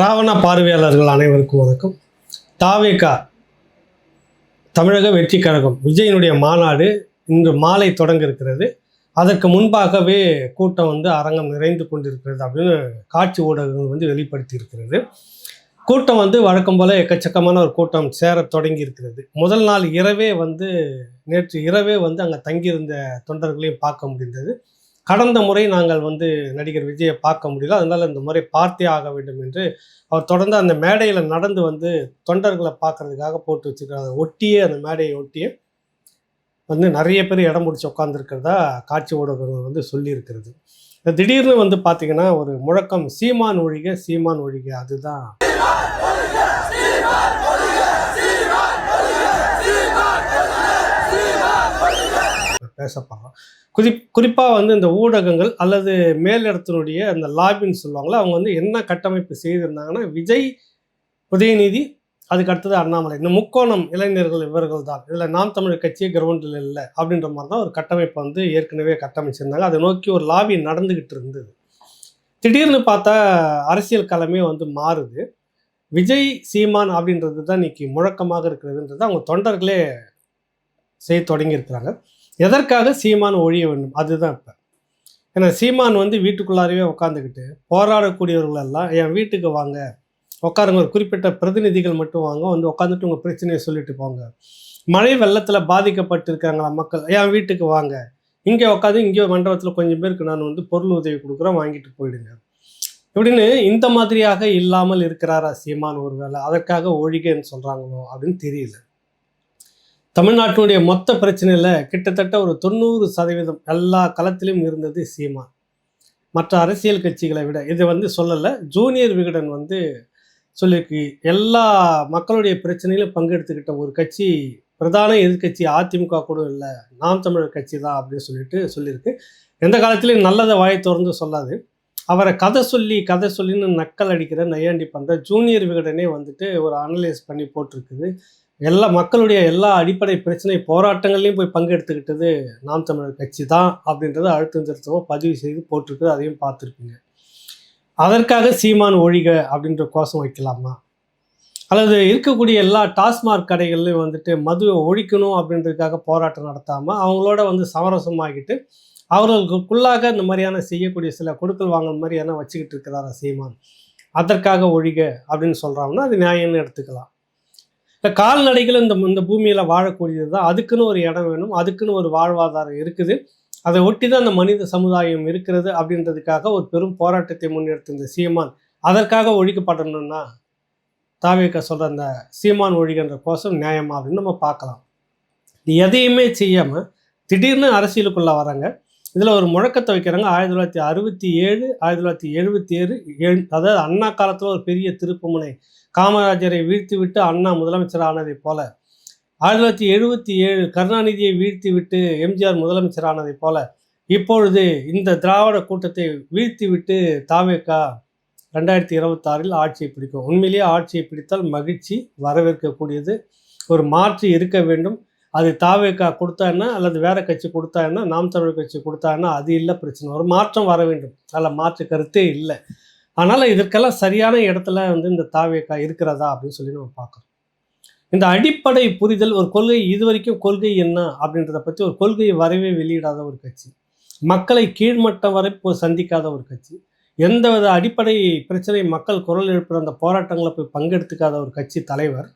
திராவண பார்வையாளர்கள் அனைவருக்கும் வணக்கம். தாவேகா தமிழக வெற்றி கழகம் விஜயனுடைய மாநாடு இன்று மாலை தொடங்க இருக்கிறது அதற்கு முன்பாகவே கூட்டம் வந்து அரங்கம் நிறைந்து கொண்டிருக்கிறது அப்படின்னு காட்சி ஊடகங்கள் வந்து வெளிப்படுத்தி இருக்கிறது கூட்டம் வந்து வழக்கம் போல எக்கச்சக்கமான ஒரு கூட்டம் சேர தொடங்கி இருக்கிறது முதல் நாள் இரவே வந்து நேற்று இரவே வந்து அங்கே தங்கியிருந்த தொண்டர்களையும் பார்க்க முடிந்தது. கடந்த முறை நாங்கள் வந்து நடிகர் விஜயை பார்க்க முடியல. அதனால் இந்த முறை பார்த்தே ஆக வேண்டும் என்று அவர் தொடர்ந்து அந்த மேடையில் நடந்து வந்து தொண்டர்களை பார்க்கறதுக்காக போட்டு வச்சுருக்காங்க ஒட்டியே அந்த மேடையை ஒட்டியே வந்து நிறைய பேர் இடம் பிடிச்சி உட்காந்துருக்கிறதா காட்சி ஊடகங்கள் வந்து சொல்லியிருக்கிறது. திடீர்னு வந்து பார்த்தீங்கன்னா ஒரு முழக்கம் சீமான் ஒழிக சீமான் ஒழிக அதுதான். பேசப்படுறோம் குறி குறிப்பாக வந்து இந்த ஊடகங்கள் அல்லது மேலிடத்தினுடைய அந்த லாபின்னு சொல்லுவாங்களோ அவங்க வந்து என்ன கட்டமைப்பு செய்திருந்தாங்கன்னா விஜய் உதயநிதி அதுக்கு அடுத்தது அண்ணாமலை. இந்த முக்கோணம் இளைஞர்கள் இவர்கள் தான் இதில் நாம் தமிழர் கட்சியே கிரவுண்டில் இல்லை அப்படின்ற மாதிரி தான் ஒரு கட்டமைப்பை வந்து ஏற்கனவே கட்டமைச்சிருந்தாங்க. அதை நோக்கி ஒரு லாபி நடந்துக்கிட்டு இருந்தது. திடீர்னு பார்த்தா அரசியல் களமே வந்து மாறுது. விஜய் சீமான் அப்படின்றது தான் இன்னைக்கு முழக்கமாக இருக்கிறதுன்றது அவங்க தொண்டர்களே செய்ய தொடங்கியிருக்கிறாங்க. எதற்காக சீமான் ஒழிய வேண்டும்? அதுதான் இப்போ. ஏன்னா சீமான் வந்து வீட்டுக்குள்ளாரவே உட்காந்துக்கிட்டு போராடக்கூடியவர்கள் எல்லாம் என் வீட்டுக்கு வாங்க? உட்காருங்க ஒரு குறிப்பிட்ட பிரதிநிதிகள் மட்டும் வாங்க வந்து உட்காந்துட்டு உங்கள் பிரச்சனையை சொல்லிட்டு போங்க. மழை வெள்ளத்தில் பாதிக்கப்பட்டிருக்காங்களா மக்கள்? என் வீட்டுக்கு வாங்க? இங்கே உட்காந்து இங்கே மண்டபத்தில் கொஞ்சம் பேருக்கு நான் வந்து பொருள் உதவி கொடுக்குறேன் வாங்கிட்டு போயிடுங்க. இப்படின்னு இந்த மாதிரியாக இல்லாமல் இருக்கிறாரா சீமான் ஒருவேளை? அதற்காக ஒழிகன்னு சொல்கிறாங்களோ அப்படின்னு தெரியல. தமிழ்நாட்டினுடைய மொத்த பிரச்சனையில் கிட்டத்தட்ட ஒரு தொண்ணூறு சதவீதம் எல்லா களத்திலும் இருந்தது சீமான். மற்ற அரசியல் கட்சிகளை விட இதை வந்து சொல்லலை. ஜூனியர் விகடன் வந்து சொல்லியிருக்கு. எல்லா மக்களுடைய பிரச்சனையிலும் பங்கெடுத்துக்கிட்ட ஒரு கட்சி பிரதான எதிர்க்கட்சி அதிமுக கூட இல்லை. நாம் தமிழர் கட்சி தான் அப்படின்னு சொல்லிட்டு சொல்லியிருக்கு. எந்த காலத்திலையும் நல்லதை வாயை திறந்து சொல்லாது. அவரை கதை சொல்லி கதை சொல்லின்னு நக்கல் அடிக்கிற நையாண்டி பண்ணுற ஜூனியர் விகடனே வந்துட்டு ஒரு அனலைஸ் பண்ணி போட்டிருக்குது. எல்லா மக்களுடைய எல்லா அடிப்படை பிரச்சனை போராட்டங்கள்லையும் போய் பங்கெடுத்துக்கிட்டது நாம் தமிழர் கட்சி தான் அப்படின்றத அழுத்தம் திருத்தமாக பதிவு செய்து போட்டிருக்குது அதையும் பார்த்துருப்பீங்க. அதற்காக சீமான் ஒழிக அப்படின்ற கோஷம் வைக்கலாமா? அல்லது இருக்கக்கூடிய எல்லா டாஸ்மாக் கடைகள்லையும் வந்துட்டு மதுவை ஒழிக்கணும் அப்படின்றதுக்காக போராட்டம் நடத்தாமல் அவங்களோட வந்து சமரசமாகிட்டு அவர்களுக்குள்ளாக இந்த மாதிரியான செய்யக்கூடிய சில கொடுக்கல் வாங்கல் மாதிரியான வச்சுக்கிட்டு இருக்கிறாரா சீமான்? அதற்காக ஒழிக அப்படின்னு சொல்கிறாங்கன்னா அது நியாயம்னு எடுத்துக்கலாம். இந்த கால்நடைகள் இந்த இந்த பூமியில் வாழக்கூடியது தான். அதுக்குன்னு ஒரு இடம் வேணும். அதுக்குன்னு ஒரு வாழ்வாதாரம் இருக்குது. அதை ஒட்டி தான் அந்த மனித சமுதாயம் இருக்கிறது அப்படின்றதுக்காக ஒரு பெரும் போராட்டத்தை முன்னெடுத்த இந்த சீமான். அதற்காக ஒழிக்கப்படணும்னா தாவேக்க சொல்கிற அந்த சீமான் ஒழிகின்ற கோஷம் நியாயமா அப்படின்னு நம்ம பார்க்கலாம். எதையுமே செய்யாமல் திடீர்னு அரசியலுக்குள்ளே வராங்க. இதில் ஒரு முழக்கத்தை வைக்கிறாங்க. ஆயிரத்தி தொள்ளாயிரத்தி அறுபத்தி ஏழு ஆயிரத்தி தொள்ளாயிரத்தி எழுபத்தி ஏழு ஏழு அதாவது அண்ணா காலத்தில் ஒரு பெரிய திருப்புமுனை காமராஜரை வீழ்த்திவிட்டு அண்ணா முதலமைச்சர் ஆனதைப் போல. ஆயிரத்தி தொள்ளாயிரத்தி எழுபத்தி ஏழு கருணாநிதியை வீழ்த்திவிட்டு எம்ஜிஆர் முதலமைச்சர் ஆனதைப் போல. இப்பொழுது இந்த திராவிட கூட்டத்தை வீழ்த்திவிட்டு தாவேக்கா ரெண்டாயிரத்தி இருபத்தாறில் ஆட்சியை பிடிக்கும். உண்மையிலேயே ஆட்சியை பிடித்தால் மகிழ்ச்சி வரவேற்கக்கூடியது ஒரு மாற்று இருக்க வேண்டும். அது தாவேக்கா கொடுத்தா என்ன அல்லது வேற கட்சி கொடுத்தா என்ன நாம் தமிழ் கட்சி கொடுத்தா என்ன அது இல்லை பிரச்சனை. ஒரு மாற்றம் வர வேண்டும். அதில் மாற்று கருத்தே இல்லை. அதனால் இதற்கெல்லாம் சரியான இடத்துல வந்து இந்த தாவேக்கா இருக்கிறதா அப்படின்னு சொல்லி நம்ம பார்க்குறோம். இந்த அடிப்படை புரிதல் ஒரு கொள்கை இது வரைக்கும் கொள்கை என்ன அப்படின்றத பற்றி ஒரு கொள்கையை வரவே வெளியிடாத ஒரு கட்சி. மக்களை கீழ்மட்டம் வரை இப்போ சந்திக்காத ஒரு கட்சி. எந்த வித அடிப்படை பிரச்சனை மக்கள் குரல் எழுப்புகிற அந்த போராட்டங்களை போய் பங்கெடுத்துக்காத ஒரு கட்சி தலைவர்.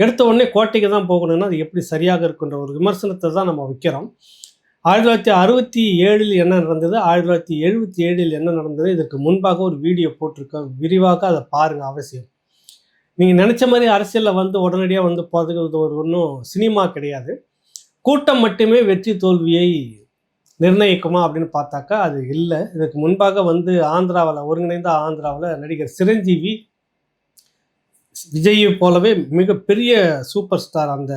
எடுத்த உடனே கோட்டைக்கு தான் போகணும்னா அது எப்படி சரியாக இருக்குன்ற ஒரு விமர்சனத்தை தான் நம்ம வைக்கிறோம். ஆயிரத்தி தொள்ளாயிரத்தி அறுபத்தி ஏழில் என்ன நடந்தது? ஆயிரத்தி தொள்ளாயிரத்தி எழுபத்தி ஏழில் என்ன நடந்தது? இதற்கு முன்பாக ஒரு வீடியோ போட்டிருக்கேன் விரிவாக அதை பாருங்கள் அவசியம். நீங்கள் நினச்ச மாதிரி அரசியலில் வந்து உடனடியாக வந்து போகிறதுக்கு ஒரு ஒன்றும் சினிமா கிடையாது. கூட்டம் மட்டுமே வெற்றி தோல்வியை நிர்ணயிக்குமா அப்படின்னு பார்த்தாக்கா அது இல்லை. இதுக்கு முன்பாக வந்து ஆந்திராவில் ஒருங்கிணைந்த ஆந்திராவில் நடிகர் சிரஞ்சீவி விஜய் போலவே மிகப்பெரிய சூப்பர் ஸ்டார் அந்த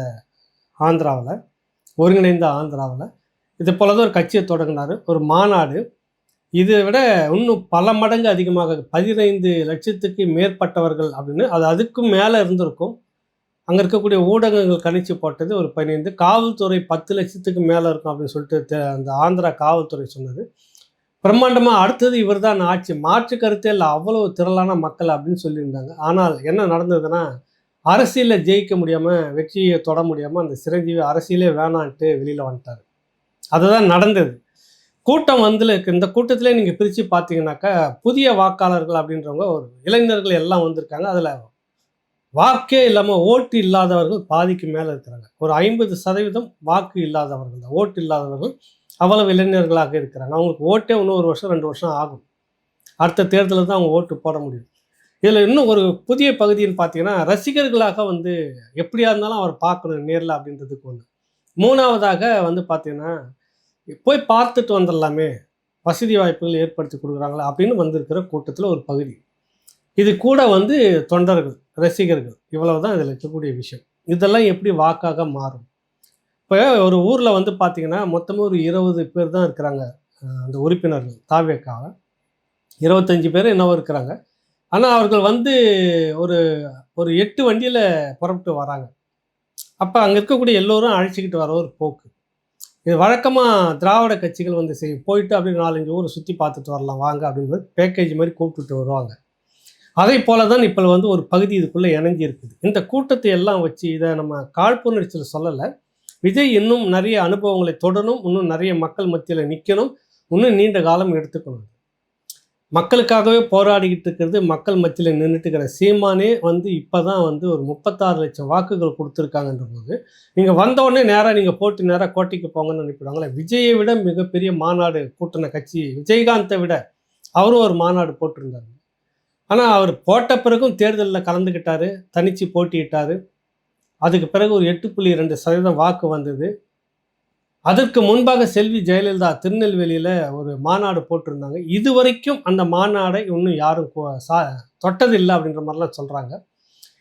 ஆந்திராவில் ஒருங்கிணைந்த ஆந்திராவில் இது போல தான் ஒரு கட்சியை தொடங்கினார். ஒரு மாநாடு. இதை விட இன்னும் பல மடங்கு அதிகமாக பதினைந்து லட்சத்துக்கு மேற்பட்டவர்கள் அப்படின்னு அது அதுக்கும் மேலே இருந்திருக்கும். அங்கே இருக்கக்கூடிய ஊடகங்கள் கணிச்சு போட்டது ஒரு பதினைந்து காவல்துறை பத்து லட்சத்துக்கு மேலே இருக்கும் அப்படின்னு சொல்லிட்டு அந்த ஆந்திரா காவல்துறை சொன்னது. பிரம்மாண்டமாக அடுத்தது இவர் தான் ஆட்சி. மாற்று கருத்தே இல்லை அவ்வளோ திரளான மக்கள் அப்படின்னு சொல்லியிருந்தாங்க. ஆனால் என்ன நடந்ததுன்னா அரசியலில் ஜெயிக்க முடியாமல் வெற்றியை தொட முடியாமல் அந்த சிரஞ்சீவி அரசியலே வேணான்ட்டு வெளியில் வந்துட்டார். அதுதான் நடந்தது. கூட்டம் வந்து இந்த கூட்டத்திலே நீங்கள் பிரித்து பார்த்தீங்கன்னாக்கா புதிய வாக்காளர்கள் அப்படின்றவங்க ஒரு இளைஞர்கள் எல்லாம் வந்திருக்காங்க. அதில் வாக்கே இல்லாமல் ஓட்டு இல்லாதவர்கள் பாதிக்கு மேலே இருக்கிறாங்க. ஒரு ஐம்பது சதவீதம் வாக்கு இல்லாதவர்கள் தான். ஓட்டு இல்லாதவர்கள் அவ்வளவு இளைஞர்களாக இருக்கிறாங்க. அவங்களுக்கு ஓட்டே இன்னும் ஒரு வருஷம் ரெண்டு வருஷம் ஆகும். அடுத்த தேர்தலில் தான் அவங்க ஓட்டு போட முடியும். இதில் இன்னும் ஒரு புதிய பகுதின்னு பார்த்தீங்கன்னா ரசிகர்களாக வந்து எப்படியா இருந்தாலும் அவர் பார்க்கணும் நேரில் அப்படின்றதுக்கு ஒன்று மூணாவதாக வந்து பார்த்தீங்கன்னா போய் பார்த்துட்டு வந்துடலாமே. வசதி வாய்ப்புகள் ஏற்படுத்தி கொடுக்குறாங்களா அப்படின்னு வந்திருக்கிற கூட்டத்தில் ஒரு பகுதி. இது கூட வந்து தொண்டர்கள் ரசிகர்கள் இவ்வளவு தான் இதில் இருக்கக்கூடிய விஷயம். இதெல்லாம் எப்படி வாக்காக மாறும்? இப்போ ஒரு ஊரில் வந்து பார்த்திங்கன்னா மொத்தமாக ஒரு இருபது பேர் தான் இருக்கிறாங்க அந்த உறுப்பினர்கள் தாவேக்காக. இருபத்தஞ்சி பேர் என்னவோ இருக்கிறாங்க. ஆனால் அவர்கள் வந்து ஒரு ஒரு எட்டு வண்டியில் புறப்பட்டு வராங்க. அப்போ அங்கே இருக்கக்கூடிய எல்லோரும் அழைச்சிக்கிட்டு வர ஒரு போக்கு. இது வழக்கமாக திராவிட கட்சிகள் வந்து செய்யும் போயிட்டு அப்படியே நாலஞ்சு ஊர் சுற்றி பார்த்துட்டு வரலாம் வாங்க அப்படின்னு பேக்கேஜ் மாதிரி கூப்பிட்டுட்டு வருவாங்க. அதே போல தான் இப்போ வந்து ஒரு பகுதி இதுக்குள்ளே இணைஞ்சி இருக்குது. இந்த கூட்டத்தை எல்லாம் வச்சு இதை நம்ம காழ்ப்புணர்ச்சியில் சொல்லலை. விஜய் இன்னும் நிறைய அனுபவங்களை தொடரும் இன்னும் நிறைய மக்கள் மத்தியில் நிற்கணும் இன்னும் நீண்ட காலம் எடுத்துக்கணும். மக்களுக்காகவே போராடிக்கிட்டு இருக்கிறது மக்கள் மத்தியில் நின்றுட்டு இருக்கிற சீமானே வந்து இப்போ தான் வந்து ஒரு முப்பத்தாறு லட்சம் வாக்குகள் கொடுத்துருக்காங்கன்ற போது நீங்கள் வந்தோடனே நேராக நீங்கள் போட்டு நேராக கோட்டைக்கு போங்கன்னு அனுப்பிடுவாங்களே விஜயை விட மிகப்பெரிய மாநாடு கூட்டின கட்சி விஜயகாந்தை விட அவரும் ஒரு மாநாடு போட்டிருந்தார். ஆனால் அவர் போட்ட பிறகும் தேர்தலில் கலந்துக்கிட்டார் தனித்து போட்டியிட்டார். அதுக்கு பிறகு ஒரு எட்டு புள்ளி ரெண்டு சதவீதம் வாக்கு வந்தது. அதற்கு முன்பாக செல்வி ஜெயலலிதா திருநெல்வேலியில் ஒரு மாநாடு போட்டிருந்தாங்க. இது வரைக்கும் அந்த மாநாடை இன்னும் யாரும் கொ- சா தொட்டதில்லை அப்படின்ற மாதிரிலாம் சொல்கிறாங்க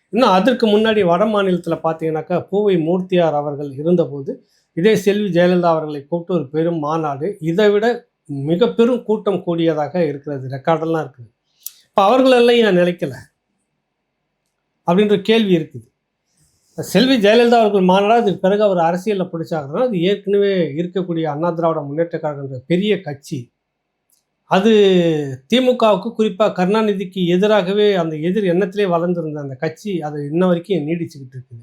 இன்னும் அதற்கு முன்னாடி வட மாநிலத்தில் பார்த்தீங்கன்னாக்கா பூவை மூர்த்தியார் அவர்கள் இருந்தபோது இதே செல்வி ஜெயலலிதா அவர்களை கூப்பிட்டு ஒரு பெரும் மாநாடு. இதை விட மிக பெரும் கூட்டம் கூடியதாக இருக்கிறது. ரெக்கார்டெல்லாம் இருக்குது. இப்போ அவர்களெல்லாம் ஏன் நிலைக்கலை? அப்படின்ற கேள்வி இருக்குது. செல்வி ஜெயலலிதா அவர்கள் மாநாடு அதுக்கு பிறகு அவர் அரசியலில் பிடிச்சாங்கன்னா அது ஏற்கனவே இருக்கக்கூடிய அண்ணா திராவிட முன்னேற்ற கழகன்ற பெரிய கட்சி. அது திமுகவுக்கு குறிப்பாக கருணாநிதிக்கு எதிராகவே அந்த எதிர் எண்ணத்திலே வளர்ந்துருந்த அந்த கட்சி அது இன்ன வரைக்கும் நீடிச்சுக்கிட்டு இருக்குது.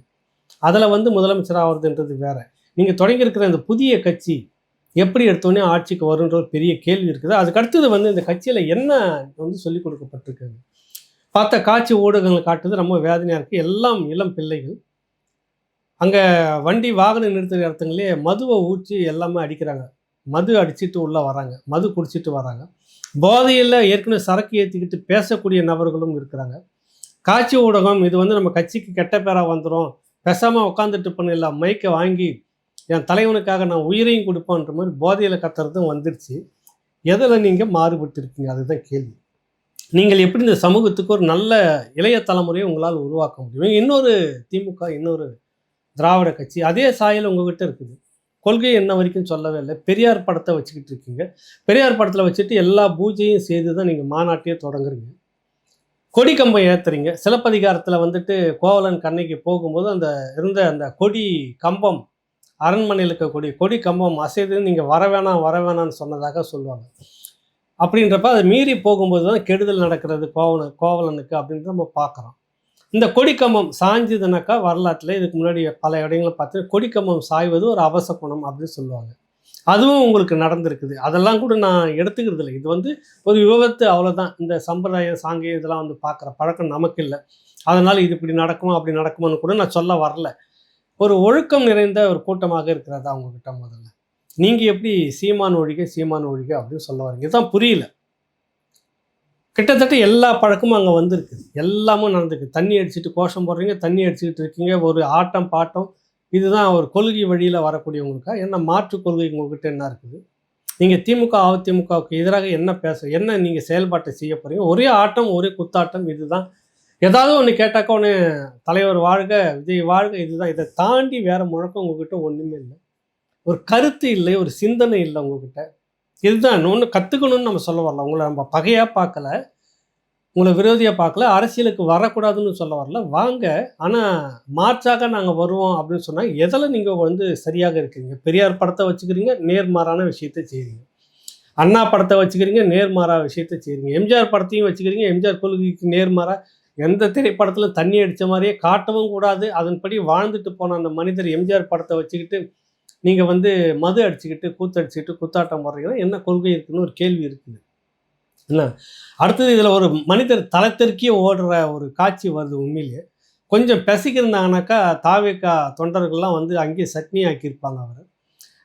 அதில் வந்து முதலமைச்சர் ஆகிறதுன்றது வேற. நீங்கள் தொடங்கியிருக்கிற இந்த புதிய கட்சி எப்படி எடுத்தோடனே ஆட்சிக்கு வருன்ற ஒரு பெரிய கேள்வி இருக்குது. அதுக்கு அடுத்தது வந்து இந்த கட்சியில் என்ன வந்து சொல்லிக் கொடுக்கப்பட்டிருக்குது பார்த்த காட்சி ஊடகங்கள் காட்டுது ரொம்ப வேதனையாக இருக்குது எல்லாம் இளம் பிள்ளைகள். அங்கே வண்டி வாகனம் நிறுத்துகிற இடத்துங்களே மதுவை ஊற்றி எல்லாமே அடிக்கிறாங்க. மது அடிச்சிட்டு உள்ளே வராங்க. மது குடிச்சிட்டு வராங்க. போதையில் ஏற்கனவே சரக்கு ஏற்றிக்கிட்டு பேசக்கூடிய நபர்களும் இருக்கிறாங்க. காட்சி ஊடகம் இது வந்து நம்ம கட்சிக்கு கெட்ட பேராக வந்துடும் பேசாமல் உட்காந்துட்டு பண்ணிடலாம் மைக்கை வாங்கி என் தலைவனுக்காக நான் உயிரையும் கொடுப்போன்ற மாதிரி போதையில் கத்துறதும் வந்துருச்சு. எதில் நீங்கள் மாறுபட்டு இருக்கீங்க அதுதான் கேள்வி. நீங்கள் எப்படி இந்த சமூகத்துக்கு ஒரு நல்ல இளைய தலைமுறையை உங்களால் உருவாக்க முடியும்? இன்னொரு திமுக இன்னொரு திராவிட கட்சி அதே சாயல் உங்ககிட்ட இருக்குது. கொள்கை என்ன வரைக்கும் சொல்லவே இல்லை. பெரியார் படத்தை வச்சுக்கிட்டு இருக்கீங்க. பெரியார் படத்தில் வச்சுட்டு எல்லா பூஜையும் செய்து தான் நீங்கள் மாநாட்டையே தொடங்குறீங்க. கொடி கம்பம் ஏற்றுறீங்க சிலப்பதிகாரத்தில் வந்துட்டு கோவலன் கண்ணைக்கு போகும்போது அந்த இருந்த அந்த கொடி கம்பம் அரண்மனையில் இருக்கக்கூடிய கொடி கம்பம் அசைதுன்னு நீங்கள் வர வேணாம் வர வேணாம்னு சொன்னதாக சொல்லுவாங்க. அப்படின்றப்ப அதை மீறி போகும்போது தான் கெடுதல் நடக்கிறது கோவலன் கோவலனுக்கு அப்படின்ட்டு நம்ம பார்க்குறோம். இந்த கொடிக்கம்பம் சாஞ்சுதுனாக்கா வரலாற்றில் இதுக்கு முன்னாடி பல இடங்களை பார்த்து கொடிக்கம்பம் சாய்வது ஒரு அவசகுணம் அப்படின்னு சொல்லுவாங்க. அதுவும் உங்களுக்கு நடந்திருக்குது. அதெல்லாம் கூட நான் எடுத்துக்கிறது இல்லை. இது வந்து ஒரு விபத்து அவ்வளோதான் இந்த சம்பிரதாயம் சாங்கியம் இதெல்லாம் வந்து பார்க்குற பழக்கம் நமக்கு இல்லை. அதனால் இது இப்படி நடக்குமா அப்படி நடக்குமான்னு கூட நான் சொல்ல வரல. ஒரு ஒழுக்கம் நிறைந்த ஒரு கூட்டமாக இருக்கிறதா உங்ககிட்ட முதல்ல. நீங்கள் எப்படி சீமான் ஒழிக சீமான் ஒழிக அப்படின்னு சொல்ல வரீங்க? இதுதான் புரியல. கிட்டத்தட்ட எல்லா பழக்கமும் அங்கே வந்திருக்கு. எல்லாமும் நடந்திருக்கு. தண்ணி அடிச்சுட்டு கோஷம் போடுறீங்க தண்ணி அடிச்சுக்கிட்டு இருக்கீங்க ஒரு ஆட்டம் பாட்டம். இதுதான் ஒரு கொள்கை வழியில் வரக்கூடியவங்களுக்கா? என்ன மாற்று கொள்கை உங்கள்கிட்ட என்ன இருக்குது? நீங்கள் திமுக அதிமுகவுக்கு எதிராக என்ன பேச என்ன நீங்கள் செயல்பாட்டை செய்ய போகிறீங்க ஒரே ஆட்டம் ஒரே குத்தாட்டம் இதுதான். ஏதாவது ஒன்று கேட்டாக்கா ஒன்று தலைவர் வாழ்க விஜய் வாழ்க இதுதான். இதை தாண்டி வேறு முழக்கம் உங்ககிட்ட ஒன்றுமே இல்லை. ஒரு கருத்து இல்லை ஒரு சிந்தனை இல்லை உங்ககிட்ட. இதுதான் ஒன்று கற்றுக்கணும்னு நம்ம சொல்ல வரல. உங்களை நம்ம பகையாக பார்க்கல. உங்களை விரோதியாக பார்க்கல. அரசியலுக்கு வரக்கூடாதுன்னு சொல்ல வரல. வாங்க ஆனால் மார்ச்சாக நாங்கள் வருவோம் அப்படின்னு சொன்னால் எதில் நீங்கள் வந்து சரியாக இருக்கிறீங்க? பெரியார் படத்தை வச்சுக்கிறீங்க நேர்மாறான விஷயத்தை செய்கிறீங்க அண்ணா படத்தை வச்சுக்கிறீங்க நேர்மாறா விஷயத்த செய்கிறீங்க எம்ஜிஆர் படத்தையும் வச்சுக்கிறீங்க எம்ஜிஆர் கொள்கைக்கு நேர்மாறா. எந்த திரைப்படத்தில் தண்ணி அடித்த மாதிரியே காட்டவும் கூடாது. அதன்படி வாழ்ந்துட்டு போன அந்த மனிதர் எம்ஜிஆர் படத்தை வச்சுக்கிட்டு நீங்கள் வந்து மது அடிச்சுக்கிட்டு கூத்தடிச்சுக்கிட்டு குத்தாட்டம் போடுறீங்கன்னா என்ன கொள்கை இருக்குன்னு ஒரு கேள்வி இருக்குது என்ன அடுத்தது இதில் ஒரு மனிதர் தளத்திற்கே ஓடுற ஒரு காட்சி வருது உண்மையிலேயே கொஞ்சம் பசிக்கிருந்தாங்கனாக்கா தாவேக்கா தொண்டர்கள்லாம் வந்து அங்கேயே சட்னி ஆக்கியிருப்பாங்க அவர்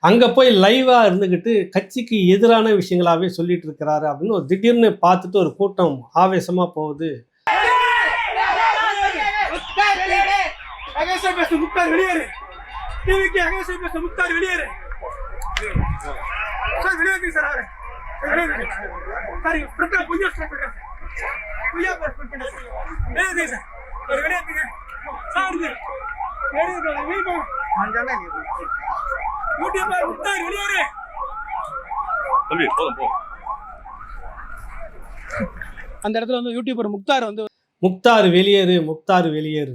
அங்கே போய் லைவாக இருந்துக்கிட்டு கட்சிக்கு எதிரான விஷயங்களாகவே சொல்லிட்டு இருக்கிறாரு அப்படின்னு ஒரு திடீர்னு பார்த்துட்டு ஒரு கூட்டம் ஆவேசமாக போகுது வெளியேறு டிவிக்கு அகேச பேச முக்தார் வெளியேறு? சார் வெளியேறு சார் அவரு சார் பிரட்டா புய்யா ஸ்டார்ட் பண்ணுங்க புய்யா சார். ஒரு வெளியேறுங்க சார் வெளியே யூடியூபர் முக்தார் வெளியேறு. தம்பி போதும் போ. அந்த இடத்துல வந்து யூடியூபர் முக்தார் வந்து முக்தார் வெளியேறு முக்தார் வெளியேறு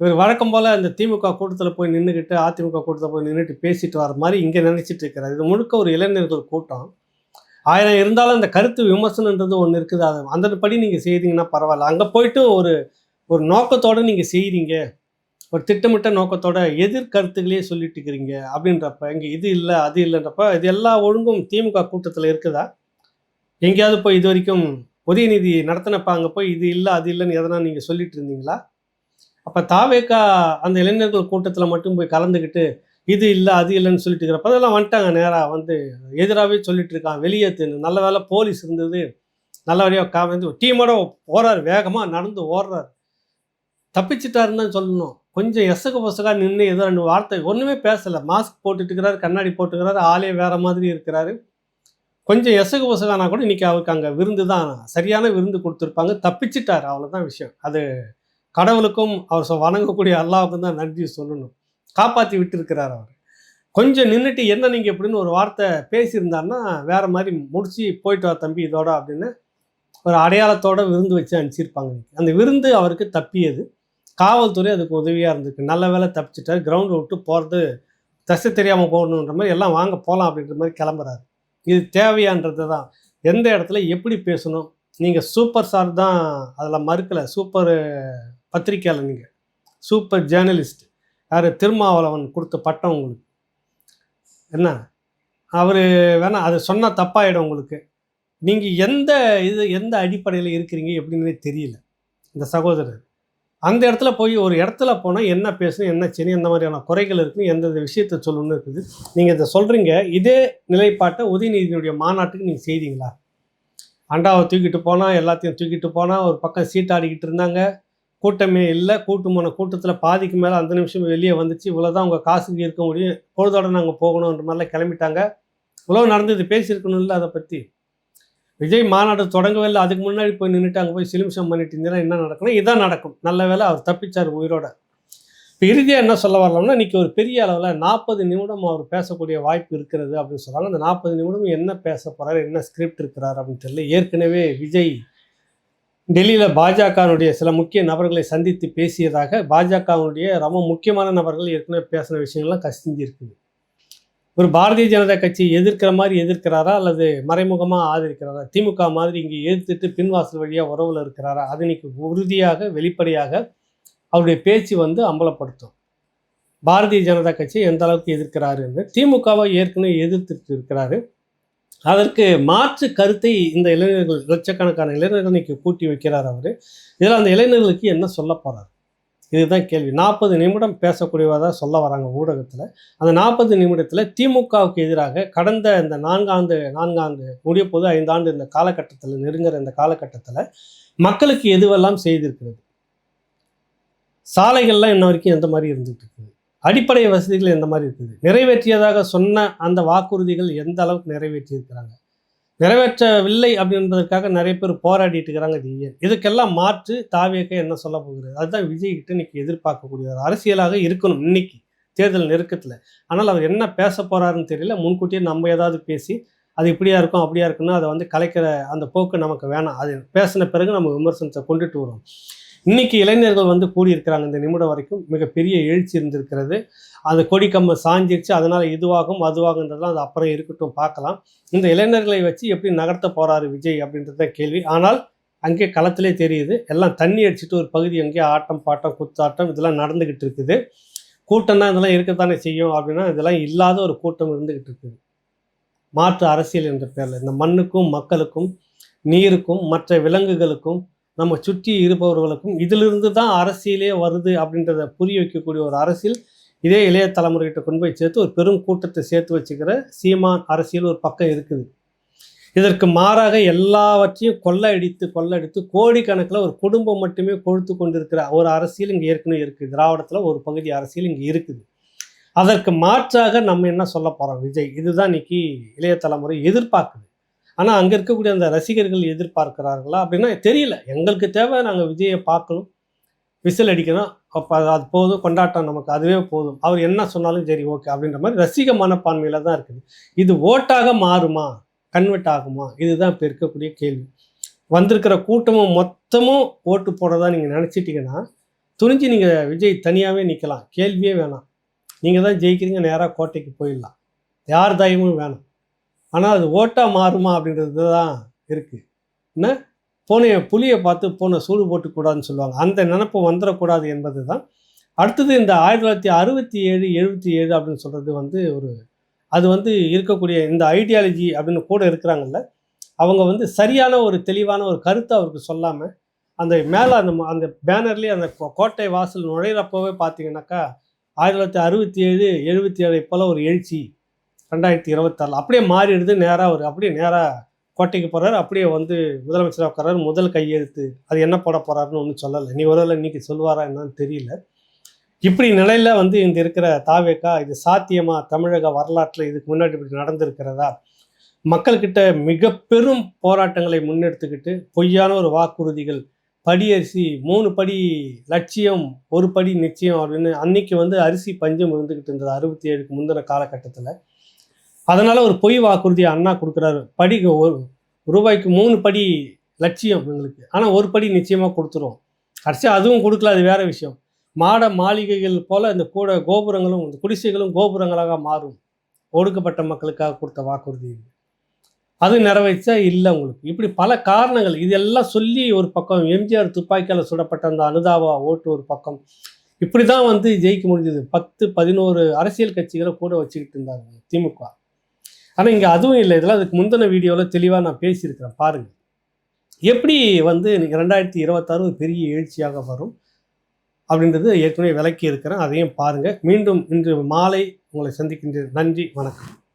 இவர் வழக்கம் போல் அந்த திமுக கூட்டத்தில் போய் நின்றுக்கிட்டு அதிமுக கூட்டத்தில் போய் நின்றுட்டு பேசிட்டு வர மாதிரி இங்கே நினச்சிட்டு இருக்கிறார். இது முழுக்க ஒரு இளைஞர்கள் கூட்டம். ஆயிரம் இருந்தாலும் அந்த கருத்து விமர்சனன்றது ஒன்று இருக்குது. அது அந்த படி நீங்கள் செய்தீங்கன்னா பரவாயில்ல. அங்கே போயிட்டு ஒரு ஒரு நோக்கத்தோடு நீங்கள் செய்கிறீங்க ஒரு திட்டமிட்ட நோக்கத்தோட எதிர்கருத்துக்களையே சொல்லிட்டு இருக்கிறீங்க அப்படின்றப்ப இங்கே இது இல்லை அது இல்லைன்றப்ப இது எல்லா ஒழுங்கும் திமுக கூட்டத்தில் இருக்குதா? எங்கேயாவது போய் இது வரைக்கும் உதயநிதி நடத்தினப்ப அங்கே போய் இது இல்லை அது இல்லைன்னு எதனா நீங்கள் சொல்லிட்டு இருந்தீங்களா? அப்போ தாவேக்கா அந்த இளைஞர்கள் கூட்டத்தில் மட்டும் போய் கலந்துக்கிட்டு இது இல்லை அது இல்லைன்னு சொல்லிட்டு இருக்கிறப்ப அதெல்லாம் வந்துட்டாங்க நேராக வந்து எதிராகவே சொல்லிட்டு இருக்கான் வெளியே தின்னு நல்ல வேலை போலீஸ் இருந்தது. நல்ல வழியாக கா வந்து டீமோட ஓடுறாரு வேகமாக நடந்து ஓடுறாரு. தப்பிச்சிட்டாருன்னு தான் சொல்லணும். கொஞ்சம் எசக பொசகா நின்று ஏதோ ரெண்டு வார்த்தை ஒன்றுமே பேசலை. மாஸ்க் போட்டுட்டு இருக்கிறாரு கண்ணாடி போட்டுக்கிறாரு ஆளே வேறு மாதிரி இருக்கிறாரு. கொஞ்சம் எசக பொசகானா கூட இன்றைக்கி அவருக்கு அங்கே விருந்து தான் சரியான விருந்து கொடுத்துருப்பாங்க. தப்பிச்சிட்டார். அவ்வளோதான் விஷயம். அது கடவுளுக்கும் அவர் வணங்கக்கூடிய அல்லாவுக்கும் தான் நன்றி சொல்லணும். காப்பாற்றி விட்டுருக்கிறார் அவர். கொஞ்சம் நின்றுட்டு என்ன நீங்கள் எப்படின்னு ஒரு வார்த்தை பேசியிருந்தாருன்னா வேற மாதிரி முடிச்சு போயிட்டு வா தம்பி இதோட அப்படின்னு ஒரு அடையாளத்தோட விருந்து வச்சு அனுப்பிச்சிருப்பாங்க. அந்த விருந்து அவருக்கு தப்பியது. காவல்துறை அதுக்கு உதவியாக இருந்திருக்கு. நல்ல வேலை தப்பிச்சிட்டார். கிரவுண்ட் விட்டு போகிறது தசை தெரியாமல் போகணுன்ற மாதிரி எல்லாம் வாங்க போகலாம் அப்படின்ற மாதிரி கிளம்புறாரு. இது தேவையான்றது தான். எந்த இடத்துல எப்படி பேசணும்? நீங்கள் சூப்பர் ஸ்டார் தான் அதில் மறுக்கலை. சூப்பர் பத்திரிக்கையாளர் நீங்கள் சூப்பர் ஜேர்னலிஸ்ட் யார்? திருமாவளவன் கொடுத்த பட்டம் உங்களுக்கு. என்ன? அவர் வேணா அது சொன்னால் தப்பாயிடும் உங்களுக்கு. நீங்கள் எந்த இது எந்த அடிப்படையில் இருக்கிறீங்க எப்படின்னே தெரியல. இந்த சகோதரர். அந்த இடத்துல போய் ஒரு இடத்துல போனால் என்ன பேசணும் என்ன செய்யணும் எந்த மாதிரியான குறைகள் இருக்குன்னு எந்தெந்த விஷயத்தை சொல்லணும்னு இருக்குது. நீங்கள் இதை சொல்கிறீங்க இதே நிலைப்பாட்டை உதயநிதியினுடைய மாநாட்டுக்கு நீங்கள் செய்தீங்களா? அண்டாவை தூக்கிட்டு போனால் எல்லாத்தையும் தூக்கிட்டு போனால் ஒரு பக்கம் சீட்டாடிக்கிட்டு இருந்தாங்க. கூட்டமே இல்லை கூட்டு போன கூட்டத்தில் பாதிக்கு மேலே அந்த நிமிஷம் வெளியே வந்துச்சு. இவ்வளோதான் உங்கள் காசுக்கு இருக்க முடியும். பொழுதோட நாங்கள் போகணுன்ற மாதிரிலாம் கிளம்பிட்டாங்க. இவ்வளோ நடந்தது பேசியிருக்கணும்ல அதை பற்றி விஜய் மாநாடு தொடங்கவே இல்லை. அதுக்கு முன்னாடி போய் நின்றுட்டு அங்கே போய் சிலிமிஷம் பண்ணிட்டு இருந்தீங்கன்னா என்ன நடக்கணும் இதான் நடக்கும். நல்ல வேளை அவர் தப்பிச்சார் உயிரோட. இப்போ இறுதியாக என்ன சொல்ல வரலாம்னா இன்றைக்கி ஒரு பெரிய அளவில் நாற்பது நிமிடம் அவர் பேசக்கூடிய வாய்ப்பு இருக்கிறது அப்படின்னு சொல்கிறாங்க அந்த நாற்பது நிமிடம் என்ன பேச போகிறார் என்ன ஸ்கிரிப்ட் இருக்கிறார் அப்படின்னு தெரியல. ஏற்கனவே விஜய் டெல்லியில் பாஜகனுடைய சில முக்கிய நபர்களை சந்தித்து பேசியதாக பாஜகவுடைய ரொம்ப முக்கியமான நபர்கள் ஏற்கனவே பேசின விஷயங்கள்லாம் கசிஞ்சு இருக்குது ஒரு பாரதிய ஜனதா கட்சி எதிர்க்கிற மாதிரி எதிர்க்கிறாரா அல்லது மறைமுகமாக ஆதரிக்கிறாரா? திமுக மாதிரி இங்கே எதிர்த்துட்டு பின்வாசல் வழியாக உறவில் இருக்கிறாரா? அது இன்னைக்கு உறுதியாக வெளிப்படையாக அவருடைய பேச்சு வந்து அம்பலப்படுத்தும். பாரதிய ஜனதா கட்சி எந்த அளவுக்கு எதிர்க்கிறாரு என்று. திமுகவை ஏற்கனவே எதிர்த்துட்டு இருக்கிறாரு. அதற்கு மாற்று கருத்தை இந்த இளைஞர்கள் லட்சக்கணக்கான இளைஞர்கள் இன்றைக்கி கூட்டி வைக்கிறார் அவர். இதில் அந்த இளைஞர்களுக்கு என்ன சொல்ல போகிறார் இதுதான் கேள்வி. நாற்பது நிமிடம் பேசக்கூடியதாக சொல்ல வராங்க ஊடகத்தில். அந்த நாற்பது நிமிடத்தில் திமுகவுக்கு எதிராக கடந்த இந்த நான்காண்டு நான்காண்டு முடிய போது ஐந்தாண்டு இந்த காலகட்டத்தில் நெருங்குற இந்த காலகட்டத்தில் மக்களுக்கு எதுவெல்லாம் செய்திருக்கிறது? சாலைகள்லாம் இன்ன வரைக்கும் எந்த மாதிரி இருந்துகிட்டு இருக்குது? அடிப்படை வசதிகள் எந்த மாதிரி இருக்குது? நிறைவேற்றியதாக சொன்ன அந்த வாக்குறுதிகள் எந்த அளவுக்கு நிறைவேற்றியிருக்கிறாங்க? நிறைவேற்றவில்லை அப்படின்றதுக்காக நிறைய பேர் போராடிட்டு இருக்கிறாங்க இது ஏன்? இதுக்கெல்லாம் மாற்று தாவியக்க என்ன சொல்ல போகிறது? அதுதான் விஜய் கிட்ட இன்னைக்கு எதிர்பார்க்கக்கூடிய அரசியலாக இருக்கணும் இன்னைக்கு தேர்தல் நெருக்கத்தில். ஆனால் அவர் என்ன பேச போகிறாருன்னு தெரியல. முன்கூட்டியே நம்ம ஏதாவது பேசி அது இப்படியா இருக்கும் அப்படியா இருக்குன்னா அதை வந்து கலைக்கிற அந்த போக்கு நமக்கு வேணாம். அது பேசின பிறகு நம்ம விமர்சனத்தை கொண்டுட்டு வரோம். இன்னைக்கு இளைஞர்கள் வந்து கூடியிருக்கிறாங்க இந்த நிமிடம் வரைக்கும். மிகப்பெரிய எழுச்சி இருந்திருக்கிறது. அந்த கொடிக்கம்பம் சாஞ்சிருச்சு. அதனால் இதுவாகும் அதுவாகுன்றதெல்லாம் அது அப்புறம் இருக்கட்டும் பார்க்கலாம். இந்த இளைஞர்களை வச்சு எப்படி நகர்த்த போகிறாரு விஜய் அப்படின்றது தான் கேள்வி. ஆனால் அங்கே களத்திலே தெரியுது. எல்லாம் தண்ணி அடிச்சுட்டு ஒரு பகுதி அங்கேயே ஆட்டம் பாட்டம் குத்தாட்டம் இதெல்லாம் நடந்துக்கிட்டு இருக்குது. கூட்டம்னா இதெல்லாம் இருக்கத்தானே செய்யும் அப்படின்னா இதெல்லாம் இல்லாத ஒரு கூட்டம் இருந்துகிட்டு இருக்குது. மாற்று அரசியல் என்ற பேரில். இந்த மண்ணுக்கும் மக்களுக்கும் நீருக்கும் மற்ற விலங்குகளுக்கும் நம்ம சுற்றி இருப்பவர்களுக்கும் இதிலிருந்து தான் அரசியலே வருது அப்படின்றத புரிய வைக்கக்கூடிய ஒரு அரசியல் இதே இளைய தலைமுறைகிட்ட கொண்டு போய் சேர்த்து ஒரு பெரும் கூட்டத்தை சேர்த்து வச்சுக்கிற சீமான் அரசியல் ஒரு பக்கம் இருக்குது. இதற்கு மாறாக எல்லாவற்றையும் கொள்ளையடித்து கொள்ளையடித்து கோடிக்கணக்கில் ஒரு குடும்பம் மட்டுமே கொழுத்து கொண்டிருக்கிற ஒரு அரசியல் இங்கே ஏற்கனவே இருக்குது. திராவிடத்தில் ஒரு பகுதி அரசியல் இங்கே இருக்குது. அதற்கு மாற்றாக நம்ம என்ன சொல்ல போகிறோம் விஜய்? இதுதான் இன்னைக்கு இளைய தலைமுறை எதிர்பார்க்குது. ஆனால் அங்கே இருக்கக்கூடிய அந்த ரசிகர்கள் எதிர்பார்க்கிறார்களா அப்படின்னா தெரியல. எங்களுக்கு தேவை நாங்கள் விஜயை பார்க்கணும். விசில் அடிக்கணும். அப்போ அது போதும். கொண்டாட்டம் நமக்கு அதுவே போதும். அவர் என்ன சொன்னாலும் சரி ஓகே அப்படின்ற மாதிரி ரசிக மனப்பான்மையில் தான் இருக்குது. இது ஓட்டாக மாறுமா? கன்வெர்ட் ஆகுமா? இதுதான் இப்போ இருக்கக்கூடிய கேள்வி. வந்திருக்கிற கூட்டமும் மொத்தமும் ஓட்டு போடுறதா நீங்கள் நினச்சிட்டிங்கன்னா துணிஞ்சு நீங்கள் விஜய் தனியாகவே நிற்கலாம் கேள்வியே வேணாம். நீங்கள் தான் ஜெயிக்கிறீங்க நேராக கோட்டைக்கு போயிடலாம். யார் தயமும் வேணாம். ஆனால் அது ஓட்டாக மாறுமா அப்படின்றது தான் இருக்குது என்ன? பூனைய புலியை பார்த்து பூனை சூடு போட்டுக்கூடாதுன்னு சொல்லுவாங்க. அந்த நினப்பு வந்துடக்கூடாது என்பது தான் அடுத்தது இந்த ஆயிரத்தி தொள்ளாயிரத்தி அறுபத்தி ஏழு எழுபத்தி ஏழு அப்படின்னு சொல்கிறது வந்து ஒரு அது வந்து இருக்கக்கூடிய இந்த ஐடியாலஜி அப்படின்னு கூட இருக்கிறாங்கல்ல. அவங்க வந்து சரியான ஒரு தெளிவான ஒரு கருத்தை அவருக்கு சொல்லாமல் அந்த மேலே அந்த அந்த பேனர்லேயே அந்த கோ- கோட்டை வாசல் நுழையிறப்பவே பார்த்தீங்கன்னாக்கா ஆயிரத்தி தொள்ளாயிரத்தி அறுபத்தி ஏழு எழுபத்தி ஏழை போல் ஒரு எழுச்சி ரெண்டாயிரத்தி இருபத்தாறில். அப்படியே மாறிடுது நேராக ஒரு அப்படியே நேராக கோட்டைக்கு போகிறாரு அப்படியே வந்து முதலமைச்சராக உட்காராரு முதல் கையெழுத்து. அது என்ன போட போகிறாருன்னு ஒன்றும் சொல்லலை. நீ ஒரு இன்னைக்கு சொல்வாரா என்னன்னு தெரியல. இப்படி நிலையில் வந்து இந்த இருக்கிற தாவேக்கா இது சாத்தியமா தமிழக வரலாற்றில் இதுக்கு முன்னாடி இப்படி நடந்திருக்கிறதா? மக்கள்கிட்ட மிக பெரும் போராட்டங்களை முன்னெடுத்துக்கிட்டு பொய்யான ஒரு வாக்குறுதிகள் படியரிசி மூணு படி லட்சியம் ஒரு படி நிச்சயம் அப்படின்னு அன்னைக்கு வந்து அரிசி பஞ்சம் இருந்துக்கிட்டு இருந்தது அறுபத்தி ஏழுக்கு முந்தின காலகட்டத்தில். அதனால் ஒரு பொய் வாக்குறுதி அண்ணா கொடுக்குறாரு. படி ஒரு ரூபாய்க்கு மூணு படி லட்சியம் எங்களுக்கு. ஆனால் ஒரு படி நிச்சயமாக கொடுத்துரும். கடைசியாக அதுவும் கொடுக்கல அது வேறு விஷயம். மாட மாளிகைகள் போல் இந்த கூட கோபுரங்களும் இந்த குடிசைகளும் கோபுரங்களாக மாறும். ஒடுக்கப்பட்ட மக்களுக்காக கொடுத்த வாக்குறுதி இது. அது நிறைவேற்றா இல்லை உங்களுக்கு. இப்படி பல காரணங்கள் இதெல்லாம் சொல்லி ஒரு பக்கம் எம்ஜிஆர் துப்பாக்கியால் சுடப்பட்ட அந்த அனுதாபா ஓட்டு ஒரு பக்கம். இப்படி தான் வந்து ஜெயிக்க முடிஞ்சது. பத்து பதினோரு அரசியல் கட்சிகளை கூட வச்சுக்கிட்டு இருந்தாங்க திமுக. ஆனால் இங்கே அதுவும் இல்லை. இதெல்லாம் அதுக்கு முந்தின வீடியோவில் தெளிவாக நான் பேசியிருக்கிறேன். பாருங்கள் எப்படி வந்து எனக்கு ரெண்டாயிரத்தி இருபத்தாறு ஒரு பெரிய எழுச்சியாக வரும் அப்படின்றது ஏற்கனவே விளக்கி இருக்கிறேன் அதையும் பாருங்கள் மீண்டும் இன்று மாலை உங்களை சந்திக்கின்றேன். நன்றி. வணக்கம்.